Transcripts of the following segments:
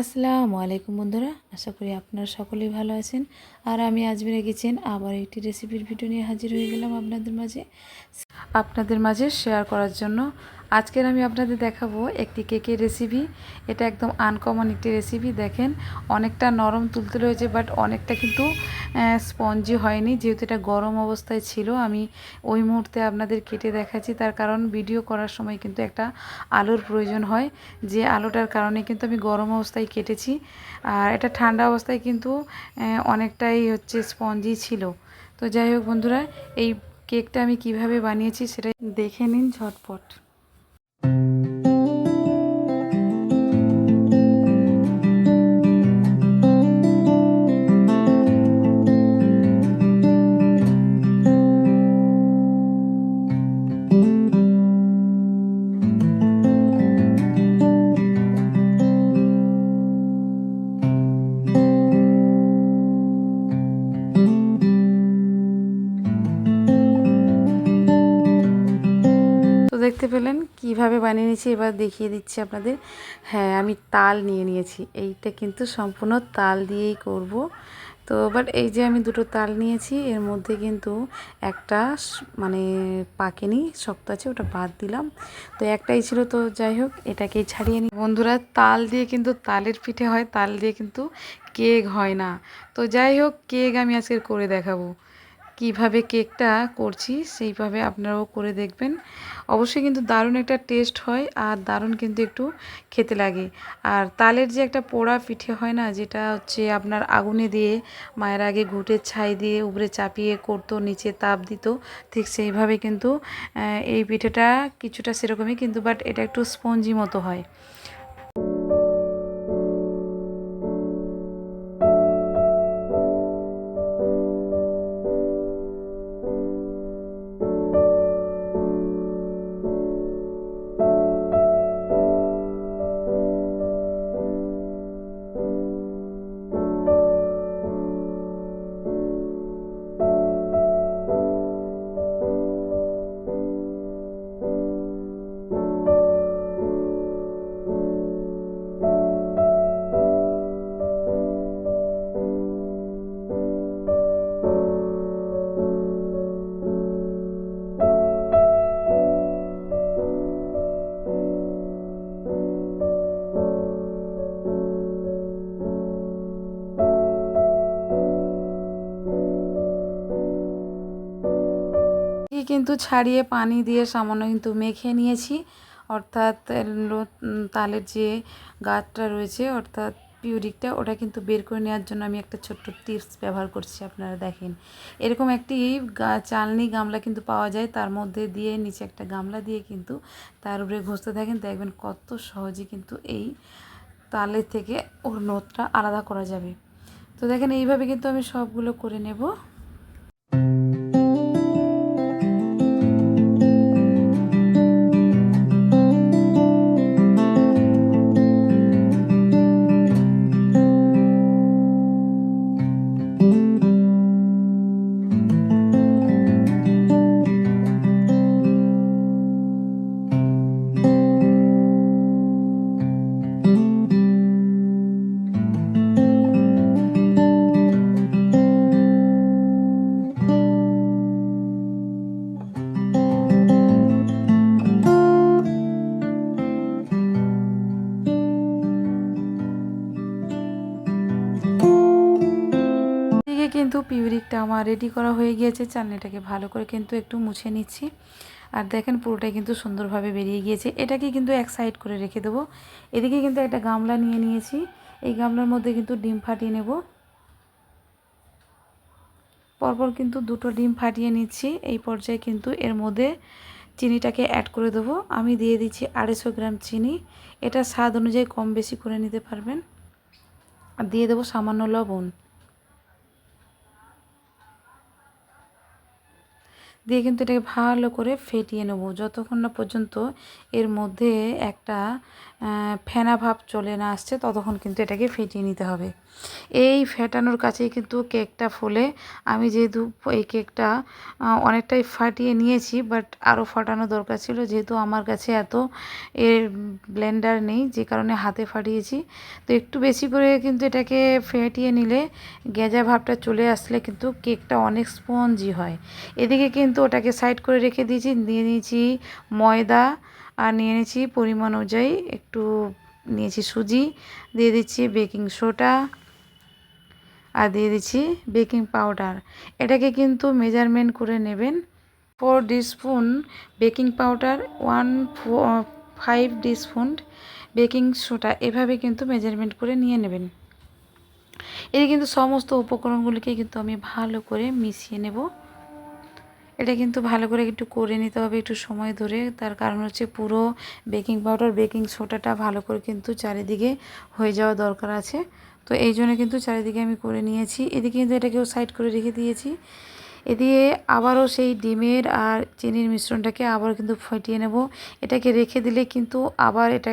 আসসালামু আলাইকুম বন্ধুরা, আশা করি আপনারা সকলেই ভালো আছেন। আর আমি আজমিরা গেছেন, আবার একটি রেসিপির ভিডিও নিয়ে হাজির হয়ে গেলাম আপনাদের মাঝে। আপনাদের মাঝে শেয়ার করার জন্য আজকের আমি আপনাদের দেখাবো একটি কেকের রেসিপি এটা একদম আনকমন একটি রেসিপি দেখেন, অনেকটা নরম তুলতে রয়েছে বাট অনেকটা কিন্তু স্পঞ্জি হয়নি। যেহেতু এটা গরম অবস্থায় ছিল, আমি ওই মুহূর্তে আপনাদের কেটে দেখাচ্ছি। তার কারণ ভিডিও করার সময় কিন্তু একটা আলোর প্রয়োজন হয়। যে আলোটার কারণে কিন্তু আমি গরম অবস্থায় কেটেছি। আর এটা ঠান্ডা অবস্থায় কিন্তু অনেকটাই হচ্ছে স্পঞ্জি ছিল। তো যাই হোক বন্ধুরা, এই কেকটা আমি কীভাবে বানিয়েছি সেটা দেখে নিন ঝটপট। দেখতে পেলেন কীভাবে বানিয়ে নিয়েছি এবার দেখিয়ে দিচ্ছি আপনাদের। হ্যাঁ আমি তাল নিয়ে নিয়েছি। এইটা কিন্তু সম্পূর্ণ তাল দিয়েই করব। তো বাট এই যে আমি দুটো তাল নিয়েছি, এর মধ্যে কিন্তু একটা মানে পাকেনি, শক্ত আছে, ওটা বাদ দিলাম। তো একটাই ছিল, তো যাই হোক, এটাকেই ছাড়িয়ে নিই। বন্ধুরা, তাল দিয়ে কিন্তু তালের পিঠে হয়, তাল দিয়ে কিন্তু কেক হয় না। তো যাই হোক, কেক আমি আজকে করে দেখাবো। কীভাবে কেকটা করছি সেইভাবে আপনারাও করে দেখবেন। অবশ্যই কিন্তু দারুণ একটা টেস্ট হয় আর দারুণ কিন্তু একটু খেতে লাগে। আর তালের যে একটা পোড়া পিঠে হয় না, যেটা হচ্ছে আপনার আগুনে দিয়ে, মায়ের আগে ঘুটে ছাই দিয়ে, উপরে চাপিয়ে করতো, নিচে তাপ দিত, ঠিক সেইভাবে কিন্তু এই পিঠেটা কিছুটা সেরকমই কিন্তু বাট এটা একটু স্পঞ্জি মতো হয়। কিন্তু ছাড়িয়ে পানি দিয়ে সামান্য কিন্তু মেখে নিয়েছি। অর্থাৎ তালের যে গাছটা রয়েছে, অর্থাৎ পিউরিকটা, ওটা কিন্তু বের করে নেওয়ার জন্য আমি একটা ছোট্ট টিপস ব্যবহার করছি, আপনারা দেখেন। এরকম একটি চালনি গামলা কিন্তু পাওয়া যায়, তার মধ্যে দিয়ে, নিচে একটা গামলা দিয়ে কিন্তু তার উপরে ঘষতে থাকেন। দেখবেন কত সহজে কিন্তু এই তালের থেকে ওর নোটটা আলাদা করা যাবে। তো দেখেন, এইভাবে কিন্তু আমি সবগুলো করে নেব। কিন্তু পিউরিকটা আমার রেডি করা হয়ে গিয়েছে। চালনিটাকে ভালো করে কিন্তু একটু মুছে নিচ্ছি। আর দেখেন পুরোটাই কিন্তু সুন্দরভাবে বেরিয়ে গিয়েছে। এটাকে কিন্তু এক সাইড করে রেখে দেবো। এদিকে কিন্তু একটা গামলা নিয়ে নিয়েছি। এই গামলার মধ্যে কিন্তু ডিম ফাটিয়ে নেব। পরপর কিন্তু দুটো ডিম ফাটিয়ে নিচ্ছি। এই পর্যায়ে কিন্তু এর মধ্যে চিনিটাকে অ্যাড করে দেবো। আমি দিয়ে দিচ্ছি আড়াইশো গ্রাম চিনি। এটা স্বাদ অনুযায়ী কম বেশি করে নিতে পারবেন। আর দিয়ে দেবো সামান্য লবণ। দিয়ে কিন্তু এটাকে ভালো করে ফেটিয়ে নেব। যতক্ষণ না পর্যন্ত এর মধ্যে একটা ফেনা ভাব চলে না আসছে, ততক্ষণ কিন্তু এটাকে ফেটিয়ে নিতে হবে। এই ফেটানোর কাছেই কিন্তু কেকটা ফলে। আমি যেহেতু এই কেকটা অনেকটাই ফাটিয়ে নিয়েছি বাট আরও ফাটানো দরকার ছিল, যেহেতু আমার কাছে এত এর ব্লেন্ডার নেই, যে কারণে হাতে ফাটিয়েছি। তো একটু বেশি করে কিন্তু এটাকে ফেটিয়ে নিলে গেঁজা ভাবটা চলে আসলে কিন্তু কেকটা অনেক স্পঞ্জি হয়। এদিকে কিন্তু ওটাকে সাইড করে রেখে দিয়েছি দিয়ে নিয়েছি ময়দা আর নিয়ে নিয়েছি পরিমাণ অনুযায়ী। একটু নিয়েছি সুজি, দিয়ে দিচ্ছি বেকিং সোডা আর দিয়ে দিচ্ছি বেকিং পাউডার। এটাকে কিন্তু মেজারমেন্ট করে নেবেন four spoon baking powder, one five spoon baking soda. এভাবে কিন্তু মেজারমেন্ট করে নিয়ে নেবেন। এর কিন্তু সমস্ত উপকরণগুলিকে কিন্তু আমি ভালো করে মিশিয়ে নেব। এটা কিন্তু ভালো করে একটু করে নিতে হবে একটু সময় ধরে। তার কারণ হচ্ছে পুরো বেকিং পাউডার, বেকিং সোডাটা ভালো করে কিন্তু চারিদিকে হয়ে যাওয়া দরকার আছে। তো এই জন্য কিন্তু চারিদিকে আমি করে নিয়েছি। এদিকে কিন্তু এটাকেও সাইড করে রেখে দিয়েছি। এদিকে আবারও সেই ডিমের আর চিনির মিশ্রণটাকে আবার কিন্তু ফাটিয়ে নেব। এটাকে রেখে দিলে কিন্তু আবার এটা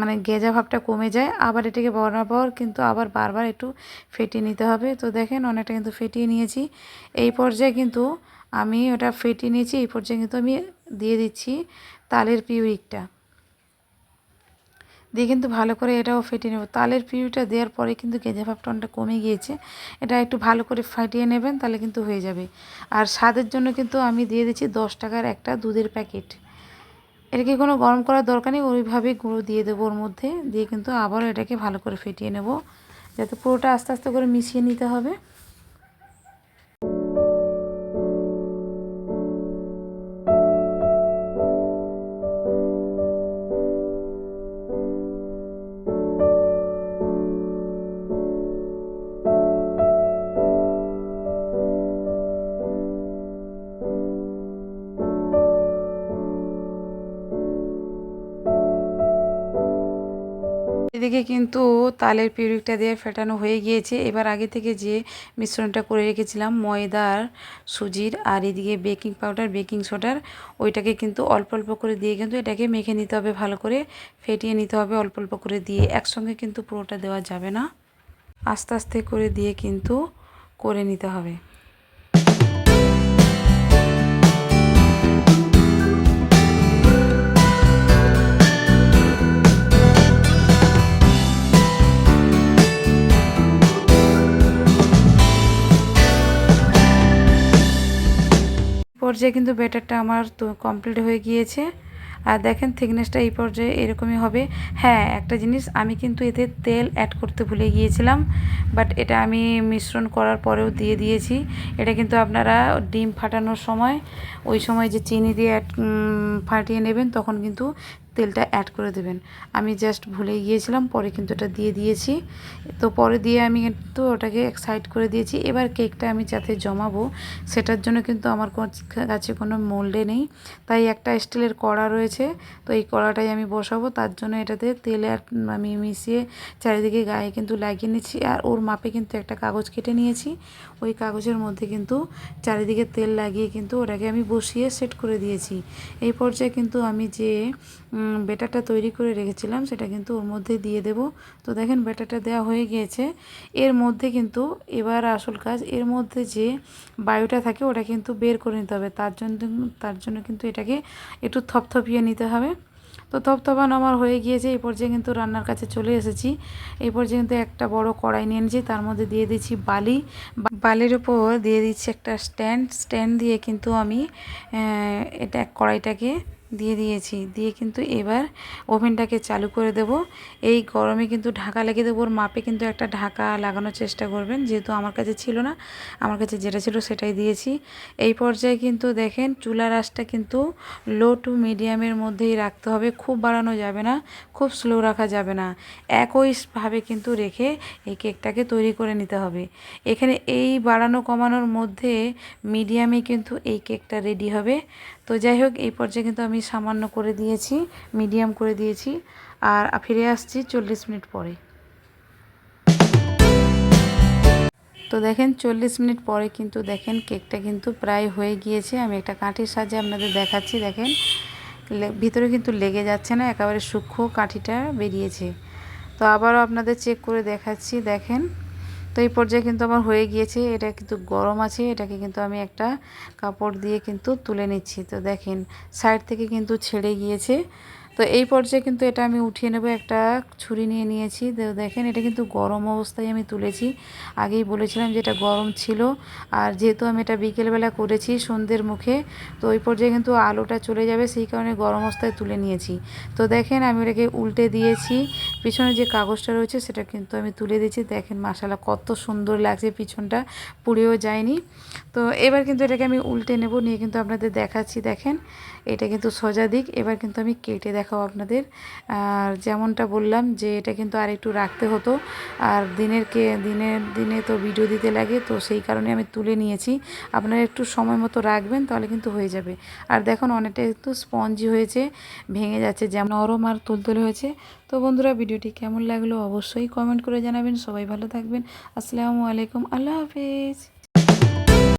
মানে গেজা ভাবটা কমে যায়। আবার এটাকে বরাবর কিন্তু আবার বারবার একটু ফেটিয়ে নিতে হবে। তো দেখেন অনেকটা কিন্তু ফেটিয়ে নিয়েছি। এই পর্যায়ে কিন্তু আমি ওটা ফেটিয়ে নিয়েছি, এই পর্যায়ে কিন্তু আমি দিয়ে দিচ্ছি তালের পিউরিকটা দিয়ে কিন্তু ভালো করে এটাও ফেটিয়ে নেব। তালের পিউরিটা দেওয়ার পরে কিন্তু গেঁজা ভাবটা অনেকটা কমে গিয়েছে। এটা একটু ভালো করে ফাটিয়ে নেবেন, তাহলে কিন্তু হয়ে যাবে। আর স্বাদের জন্য কিন্তু আমি দিয়ে দিচ্ছি দশ টাকার একটা দুধের প্যাকেট। এটাকে কোনো গরম করার দরকার নেই, ওইভাবে গুঁড়ো দিয়ে দেবো ওর মধ্যে। দিয়ে কিন্তু আবারও এটাকে ভালো করে ফেটিয়ে নেব, যাতে পুরোটা আস্তে আস্তে করে মিশিয়ে নিতে হবে। এদিকে কিন্তু তালের পিউরিকটা দিয়ে ফেটানো হয়ে গিয়েছে। এবার আগে থেকে যে মিশ্রণটা করে রেখেছিলাম, ময়দার, সুজির আর এদিকে বেকিং পাউডার, বেকিং সোডার, ওইটাকে কিন্তু অল্প অল্প করে দিয়ে কিন্তু এটাকে মেখে নিতে হবে ভালো করে। ফেটিয়ে নিতে হবে অল্প অল্প করে দিয়ে, একসঙ্গে কিন্তু পুরোটা দেওয়া যাবে না। আস্তে আস্তে করে দিয়ে কিন্তু করে নিতে হবে। পর্যায়ে কিন্তু ব্যাটারটা আমার তো কমপ্লিট হয়ে গিয়েছে। আর দেখেন থিকনেসটা এই পর্যায়ে এরকমই হবে। হ্যাঁ একটা জিনিস আমি কিন্তু এতে তেল অ্যাড করতে ভুলে গিয়েছিলাম বাট এটা আমি মিশ্রণ করার পরেও দিয়ে দিয়েছি। এটা কিন্তু আপনারা ডিম ফাটানোর সময়, ওই সময় যে চিনি দিয়ে ফাটিয়ে নেবেন, তখন কিন্তু তেলটা অ্যাড করে দেবেন। আমি জাস্ট ভুলে গিয়েছিলাম, পরে কিন্তু এটা দিয়ে দিয়েছি। তো পরে দিয়ে আমি কিন্তু ওটাকে এক সাইড করে দিয়েছি। এবার কেকটা আমি যাতে জমাবো, সেটার জন্য কিন্তু আমার কাছে কোনো মোল্ডে নেই। তাই একটা স্টিলের কড়া রয়েছে, তো এই কড়াটাই আমি বসাবো। তার জন্য এটাতে তেল আমি মিশিয়ে চারিদিকে গায়ে কিন্তু লাগিয়ে নিচ্ছি। আর ওর মাপে কিন্তু একটা কাগজ কেটে নিয়েছি। ওই কাগজের মধ্যে কিন্তু চারিদিকে তেল লাগিয়ে কিন্তু ওটাকে আমি বসিয়ে সেট করে দিয়েছি। এই পর্যায়ে কিন্তু আমি যে ব্যাটারটা তৈরি করে রেখেছিলাম, সেটা কিন্তু ওর মধ্যে দিয়ে দেব। তো দেখেন ব্যাটারটা দেওয়া হয়ে গিয়েছে। এর মধ্যে কিন্তু এবার আসল কাজ, এর মধ্যে যে বায়ুটা থাকে ওটা কিন্তু বের করে নিতে হবে। তার জন্য তার জন্য কিন্তু এটাকে একটু থপথপিয়ে নিতে হবে। তো থপথপান আমার হয়ে গিয়েছে, এই পর্যায়ে কিন্তু রান্নার কাছে চলে এসেছি। এই পর্যায়ে কিন্তু একটা বড় কড়াই নিয়ে নিয়েছি, তার মধ্যে দিয়ে দিচ্ছি বালি। বালির উপর দিয়ে দিচ্ছি একটা স্ট্যান্ড। স্ট্যান্ড দিয়ে কিন্তু আমি এটা কড়াইটাকে দিয়ে দিয়েছি। দিয়ে কিন্তু এবার ওভেনটাকে চালু করে দেব। এই গরমে কিন্তু ঢাকা লাগিয়ে দেবো। ওর মাপে কিন্তু একটা ঢাকা লাগানোর চেষ্টা করবেন। যেহেতু আমার কাছে ছিল না, আমার কাছে যেটা ছিল সেটাই দিয়েছি। এই পর্যায়ে কিন্তু দেখেন চুলার আঁচটা কিন্তু লো টু মিডিয়ামের মধ্যেই রাখতে হবে। খুব বাড়ানো যাবে না, খুব স্লো রাখা যাবে না। একইভাবে কিন্তু রেখে এই কেকটাকে তৈরি করে নিতে হবে। এখানে এই বাড়ানো কমানোর মধ্যে মিডিয়ামে কিন্তু এই কেকটা রেডি হবে। তো যাই হোক, এই পর্যায়ে কিন্তু আমি সামান্য করে দিয়েছি, মিডিয়াম করে দিয়েছি, আর ফিরে আসছি চল্লিশ মিনিট পরে। তো দেখেন, চল্লিশ মিনিট পরে কিন্তু দেখেন কেকটা কিন্তু প্রায় হয়ে গিয়েছে। আমি একটা কাঠির সাহায্যে আপনাদের দেখাচ্ছি, দেখেন। ভিতরে কিন্তু লেগে যাচ্ছে না, একেবারে সূক্ষ্ম কাঠিটা বেরিয়েছে। তো আবারও আপনাদের চেক করে দেখাচ্ছি, দেখেন। তো এই পর্যায়ে কিন্তু আমার হয়ে গিয়েছে, এটা কিন্তু গরম আছে, এটাকে কিন্তু আমি একটা কাপড় দিয়ে কিন্তু তুলে নিচ্ছি। তো দেখেন সাইড থেকে কিন্তু ছেড়ে গিয়েছে। তো এই পর্যায়ে কিন্তু এটা আমি উঠিয়ে নেব, একটা ছুরি নিয়ে নিয়েছি। দেখেন, এটা কিন্তু গরম অবস্থায় আমি তুলেছি। আগেই বলেছিলাম যে এটা গরম ছিল, আর যেহেতু আমি এটা বিকেলবেলা করেছি সন্ধ্যের মুখে, তো ওই পর্যায়ে কিন্তু আলোটা চলে যাবে, সেই কারণে গরম অবস্থায় তুলে নিয়েছি। তো দেখেন, আমি এটাকে উল্টে দিয়েছি। পিছনে যে কাগজটা রয়েছে, সেটা কিন্তু আমি তুলে দিয়েছি। দেখেন মশালা কত সুন্দর লাগছে পিছনটা, পুড়েও যায়নি। তো এবার কিন্তু এটাকে আমি উল্টে নেব, নিয়ে কিন্তু আপনাদের দেখাচ্ছি। দেখেন এটা কিন্তু সোজা দিক। এবার কিন্তু আমি কেটে দেখাবো আপনাদের। আর যেমনটা বললাম যে এটা কিন্তু আর একটু রাখতে হতো। আর দিনের কে, দিনের দিনে তো ভিডিও দিতে লাগে, তো সেই কারণে আমি তুলে নিয়েছি। আপনারা একটু সময় মতো রাখবেন, তাহলে কিন্তু হয়ে যাবে। আর দেখুন, অনেকটা একটু স্পঞ্জি হয়েছে, ভেঙে যাচ্ছে, যেমন নরম আর তুলতুলে হয়েছে। তো বন্ধুরা, ভিডিওটি কেমন লাগল অবশ্যই কমেন্ট করে জানাবেন। সবাই ভালো থাকবেন। আসসালামু আলাইকুম। আল্লাহ হাফেজ।